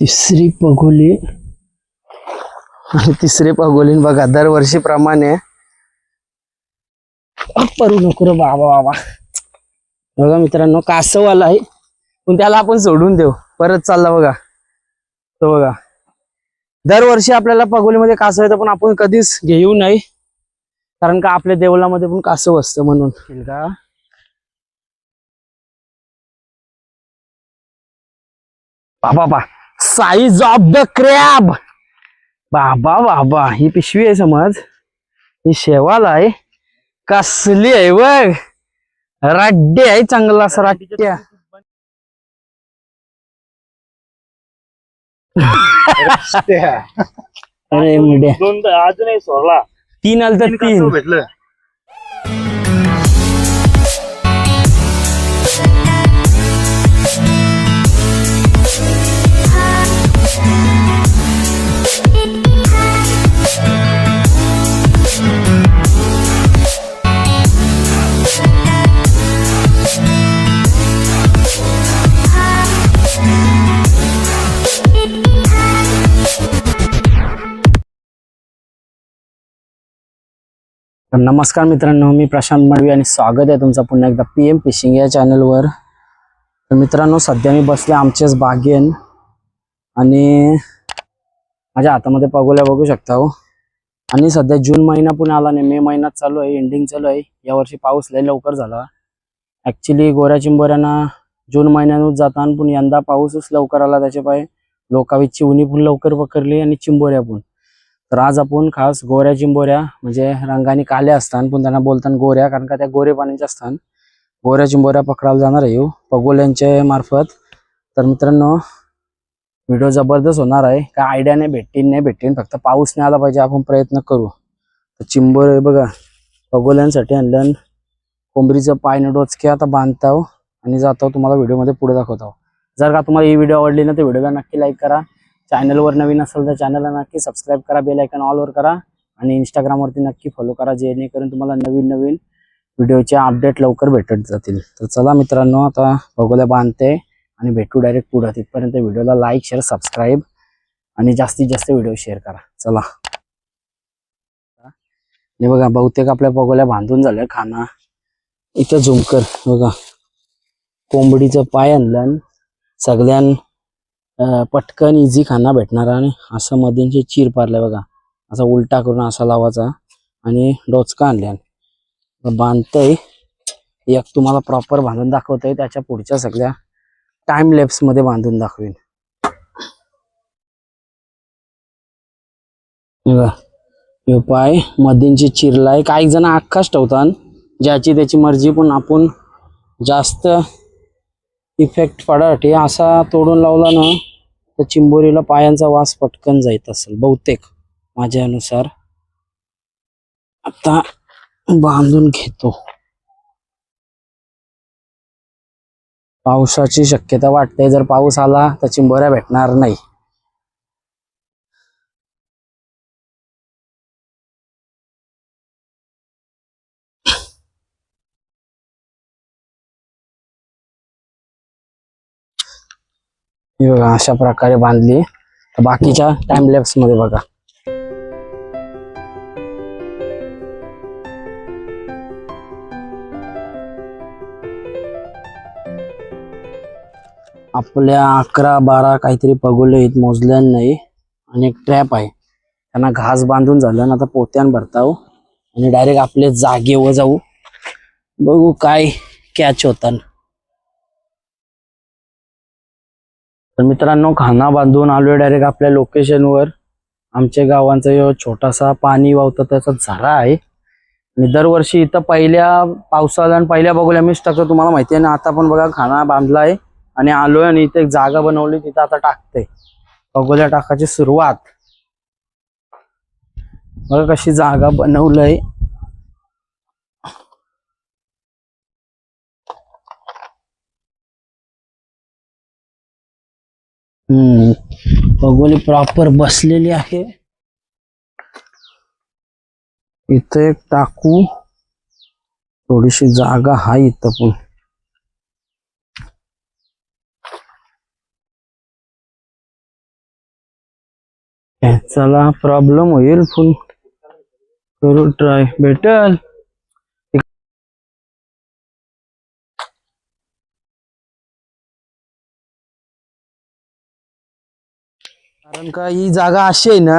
तिसरी पगोली. आणि तिसरी पगोली बघा दरवर्षीप्रमाणे. परू नको रे बाबा बाबा. बघा मित्रांनो कासवाला आहे पण त्याला आपण सोडून देऊ. परत चालला बघा. तो बघा. दरवर्षी आपल्याला पगोलीमध्ये कासव येतं पण आपण कधीच घेऊ नाही. कारण का आपल्या देवळामध्ये पण कासव असतं म्हणून. का बाबा बा साईज ऑफ द क्रॅब बाबा बाबा ही पिशवी आहे समज. ही शेवाल आहे. कसली आहे बघ रड्डे आहे चांगला असा रट्ट्या. अरे मुड्या दोन अजूनही सोडला. तीन आलं तर तीन. भेटलं? तर नमस्कार मित्रांनो मी प्रशांत मडवी आणि स्वागत आहे तुमचं पुन्हा एकदा पी एम फिशिंग या चॅनलवर तर मित्रांनो सध्या मी बसले आमचेच बागेन आणि माझ्या हातामध्ये पगोल्या बघू शकता हो. आणि सध्या जून महिना पण आला नाही मे महिन्यात चालू आहे एंडिंग चालू आहे. यावर्षी पाऊस लय लवकर झाला. ॲक्च्युली गोऱ्या चिंबोऱ्यांना जून महिन्यातच जाताना पण यंदा पाऊसच लवकर आला त्याच्या पाय लोकावी चिवणी पण लवकर पकडली आणि चिंबोऱ्या पण. तर आज आपण खास गोऱ्या चिंबोऱ्या म्हणजे रंगाने काल्या असतात पण त्यांना बोलताना गोऱ्या कारण का त्या गोरे पाण्याच्या असतात गोऱ्या चिंबोऱ्या पकडायला जाणार आहे पगोल्यांच्या मार्फत. तर मित्रांनो व्हिडिओ जबरदस्त होणार आहे. काय आयडिया नाही भेटतील नाही भेटतील. फक्त पाऊस नाही आला पाहिजे आपण प्रयत्न करू. तर चिंबोरे बघा पगोल्यांसाठी आणलं. कोंबरीचं पायनं डोचके आता बांधताव आणि जातो तुम्हाला व्हिडिओमध्ये पुढे दाखवतो जर का तुम्हाला ही व्हिडिओ आवडली ना तर व्हिडिओला नक्की लाईक करा. चॅनलवर नवीन असेल तर चॅनलला नक्की सबस्क्राईब करा बेल आयकन ऑलवर करा आणि इंस्टाग्रामवरती नक्की फॉलो करा जेणेकरून तुम्हाला नवीन नवीन व्हिडिओचे अपडेट लवकर भेटत जातील. तर चला मित्रांनो आता बघूया बांधते आणि भेटू डायरेक्ट पुढं. तिथपर्यंत व्हिडिओला लाईक शेअर सबस्क्राईब आणि जास्तीत जास्त व्हिडिओ शेअर करा. चला. हे बघा बहुतेक आपल्या पगोल्या बांधून झाल्या खाना. इथं झुमकर बघा. कोंबडीचं पाय आणलं सगळ्यां पटकन इझी खाना भेटणार आणि असं मध्येची चीर पारलाय बघा. असा उलटा करून असा लावायचा आणि डोचका आणल्या बांधतय. एक तुम्हाला प्रॉपर बांधून दाखवतोय त्याच्या पुढच्या सगळ्या टाइम लेप्समध्ये बांधून दाखवेन. पाय मध्येची चिरलाय. काही जण आख्खाच ठेवतात. ज्याची त्याची मर्जी पण आपण जास्त इफेक्ट पडासाठी असा तोडून लावला ना तर चिंबोरीला पायांचा वास पटकन जायत असेल बहुतेक माझ्यानुसार आता बांधून घेतो. पावसाची शक्यता वाटते जर पाऊस आला तर चिंबोऱ्या भेटणार नाही. ही बघा अशा प्रकारे बांधली. तर बाकीच्या टाइम लॅप्समध्ये बघा. आपल्या अकरा बारा काहीतरी पगोले आहेत मोजल्या नाही. आणि एक ट्रॅप आहे. त्यांना घास बांधून झालं ना आता पोत्यान भरताव हो. आणि डायरेक्ट आपले जागेवर जाऊ. बघू काय कॅच होतात तर मित्रांनो खाना बांधून आलोय डायरेक्ट आपल्या लोकेशनवर आमच्या गावांचा यो छोटासा पाणी वावतं त्याचा झरा आहे. आणि दरवर्षी इथं पहिल्या पावसाला आणि पहिल्या बघूया मीच टाकतो तुम्हाला माहिती आहे ना आता पण बघा खाना बांधलाय आणि आलोय आणि इथे एक जागा बनवली तिथं आता टाकते बघूया टाकायची सुरुवात. बघा कशी जागा बनवलंय. हम्म. बघोली प्रॉपर बसलेली आहे. इथं एक टाकू. थोडीशी जागा हाय इथं पण. चला प्रॉब्लेम होईल फुल करू ट्राय भेटल. का ही जागा अशी आहे ना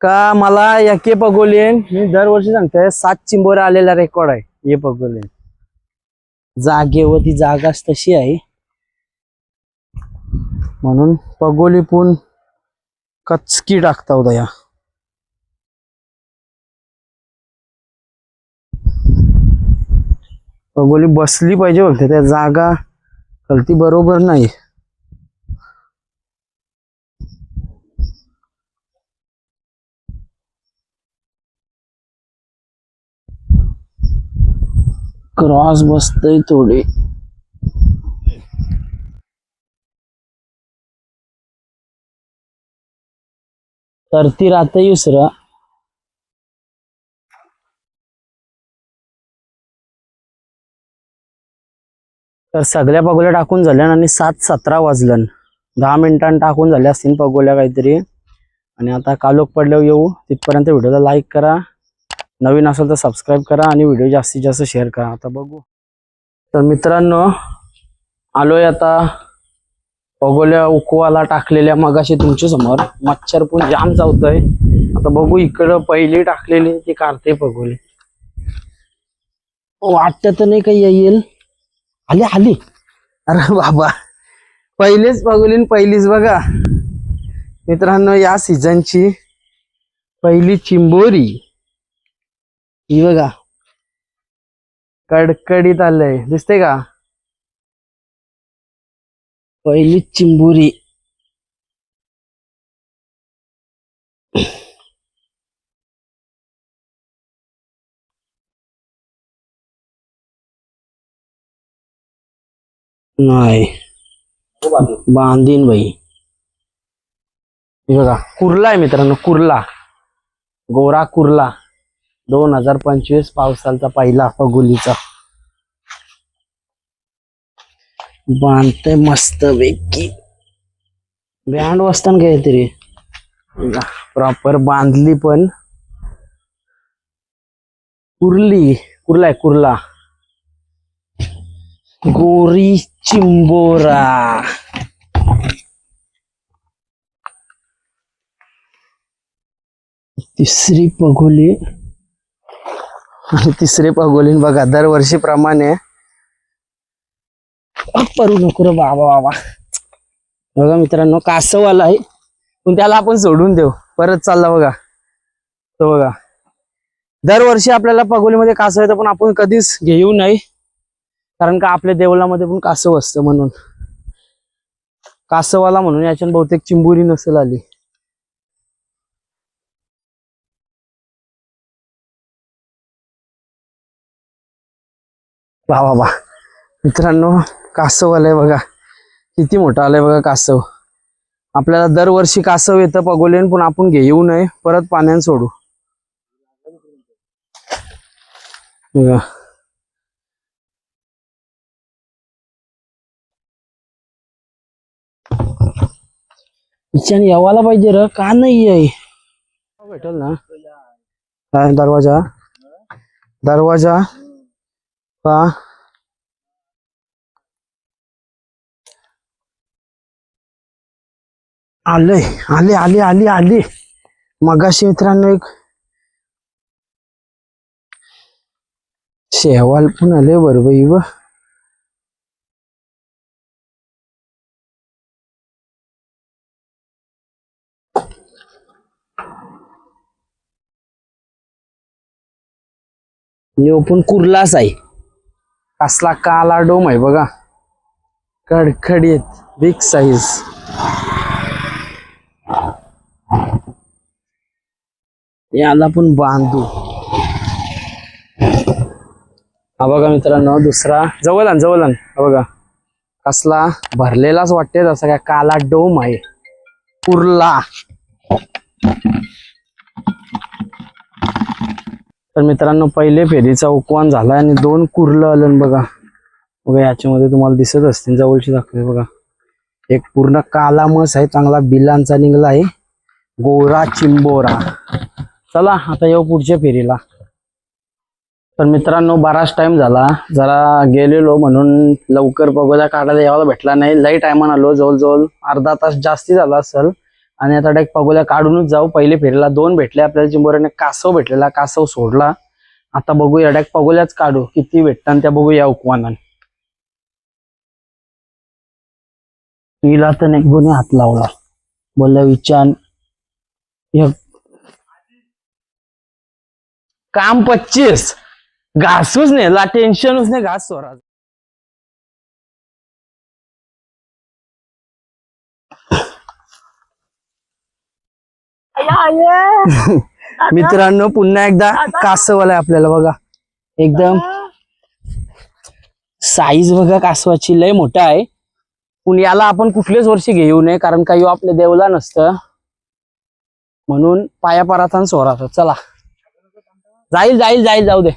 का मला या के पगोलेन मी दरवर्षी सांगते सात चिंबोर आलेला रेकॉर्ड आहे ये पगोलेन. जागेवरती जागाच तशी आहे. म्हणून पगोली पण कचकी टाकता होता या. पगोली बसली पाहिजे बोलते त्या जागा कलती बरोबर नाही. क्रॉस बसतय थोडी. तर ती राहते युसरा तर सगळ्या पगोल्या टाकून झाल्या आणि सात सतरा वाजलं दहा मिनिटांनी टाकून झाल्या असतील पगोल्या काहीतरी. आणि आता कालोख पडल्यावर येऊ. तिथपर्यंत व्हिडिओला लाईक करा. नवीन असेल तर सबस्क्राईब करा आणि व्हिडिओ जास्तीत जास्त शेअर करा. आता बघू. तर मित्रांनो आलोय आता पगोल्या उकवाला टाकलेल्या मगाशी तुमच्यासमोर. मच्छर पण जाम चावतोय. आता बघू इकडं पहिली टाकलेली ती काढते पगोली वाटत तर नाही काही येईल. आली आली. अरे बाबा. पहिलेच पगोली पहिलीच बघा. मित्रांनो या सीझनची पहिली चिंबोरी. ही बघा. कडकडीत आलंय. दिसते का? पहिली चिंबुरी. नाही. बांधीन बाई. बघा कुर्ला आहे मित्रांनो कुर्ला. गोरा कुर्ला. दोन हजार पंचवीस पावसाचा पहिला फगुलीचा बांधते मस्त वेगळी बँड वाजताना काहीतरी तरी. प्रॉपर बांधली पण. कुर्ली कुर्ला आहे कुर्ला. गोरी चिंबोरा. तिसरी पगोली. आणि तिसरे पागोलीन बघा दरवर्षीप्रमाणे. परू नको रे बाबा बाबा. बघा मित्रांनो कासवाला आहे. पण त्याला आपण सोडून देऊ. परत चालला बघा. तो बघा. दरवर्षी आपल्याला पगोलीमध्ये कासव येतं पण आपण कधीच घेऊ नाही. कारण का आपल्या देवळामध्ये पण कासव असतं म्हणून. कासवाला म्हणून याच्यात बहुतेक चिंबुरी नसेल आली. वा वा वा. मित्रांनो कासव आलंय बघा. किती मोठं आलंय बघा कासव. आपल्याला दरवर्षी कासव येतं पगोलेन पण आपण घेऊ नये. परत पाण्यान सोडू. बघा. इच्छाने यावाला पाहिजे र. का नाही आहे भेटल ना? काय दरवाजा? दरवाजा? का आले आले आले आले आले. मगाशी मित्रांनो एक शेवाल पण आले बरोबर व यो पण कुर्लाच आहे. कसला काला डोम आहे बघा. कडखडीत बिग साईज याला पण बांधू. हा बघा मित्रांनो दुसरा जवळ आण जवळ आण बघा. कसला भरलेलाच वाटते जसा काय काला डोम आहे. कुर्ला तर मित्रांनो पहिले फेरीचा उकवान झाला आणि दोन कुर्लं आलं बघा. बघा याच्यामध्ये तुम्हाला दिसत असतील जवळची दाखवते बघा. एक पूर्ण काला मस आहे चांगला बिलांचा निघला आहे. गोरा चिंबोरा. चला आता येऊ पुढच्या फेरीला. तर मित्रांनो बराच टाइम झाला. जरा गेलेलो म्हणून लवकर बघूया काढायला यायला भेटला नाही. लई टायमान आलो जवळजवळ अर्धा तास जास्ती झाला असेल. आणि आता डायरेक्ट पगोल्या काढूनच जाऊ. पहिले फेरीला दोन भेटले आपल्याला चिंबोऱ्याने कासव भेटलेला कासव सोडला. आता बघूया डायरेक्ट पगोल्याच काढू. किती भेटतात त्या बघूया उकवानान. हिला तर नाही कोणी हात लावला. बोलला विचार काम पच्चीस. घासूच नाही ला टेन्शनच नाही घास स्वराज. मित्रांनो पुन्हा एकदा कासव आलाय आपल्याला बघा. एकदम साईज बघा कासवाची लय मोठा आहे. पण याला आपण कुठल्याच वर्षी घेऊ नये कारण का ह्यो आपल्या देवला नसतं. म्हणून पाया सोराचा चला. जाईल जाईल जाईल जाऊ दे.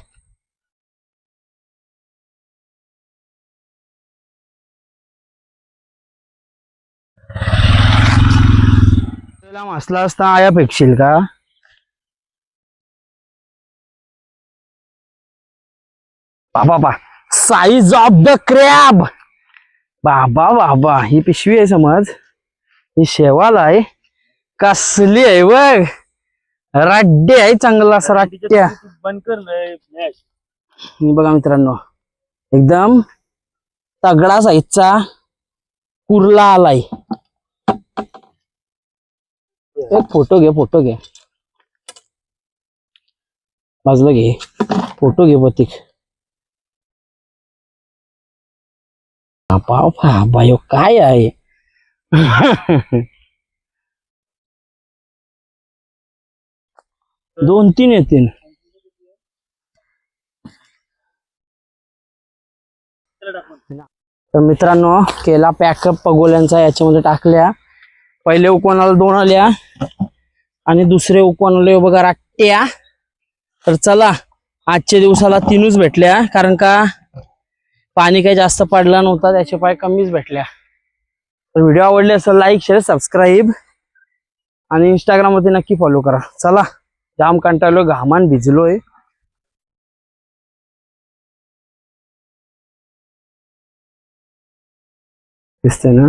त्याला मसला असता आया फेकशील का? बाबा बा. साईज ऑफ द क्रॅब बाबा बाबा. ही पिशवी आहे समज. ही शेवाल आहे. कसली आहे बघ. रड्डे आहे चांगला असं रट्ट्या. बंद कर बघा मित्रांनो. एकदम तगडा साईजचा कुर्ला आलाय. एक फोटो घे फोटो घे. बाजूला घे फोटो घे प्रतीक बापा बाबा ह्यो काय आहे? दोन तीन येतील. तर मित्रांनो केला पॅकअप पगोल्यांचा याच्यामध्ये टाकल्या. पहिले उकवानाला दोन आल्या. आणि दुसरे उकवानाला बघा राट्या तर चला आजच्या दिवसाला तीनच भेटल्या. कारण का? पाणी काही जास्त पडला नव्हता त्याचे पाय कमीच भेटल्या. तर व्हिडिओ आवडले असेल लाईक शेअर सबस्क्राईब आणि इंस्टाग्राम नक्की फॉलो करा. चला जाम कंटाळलो घामान भिजलोय. दिसते ना?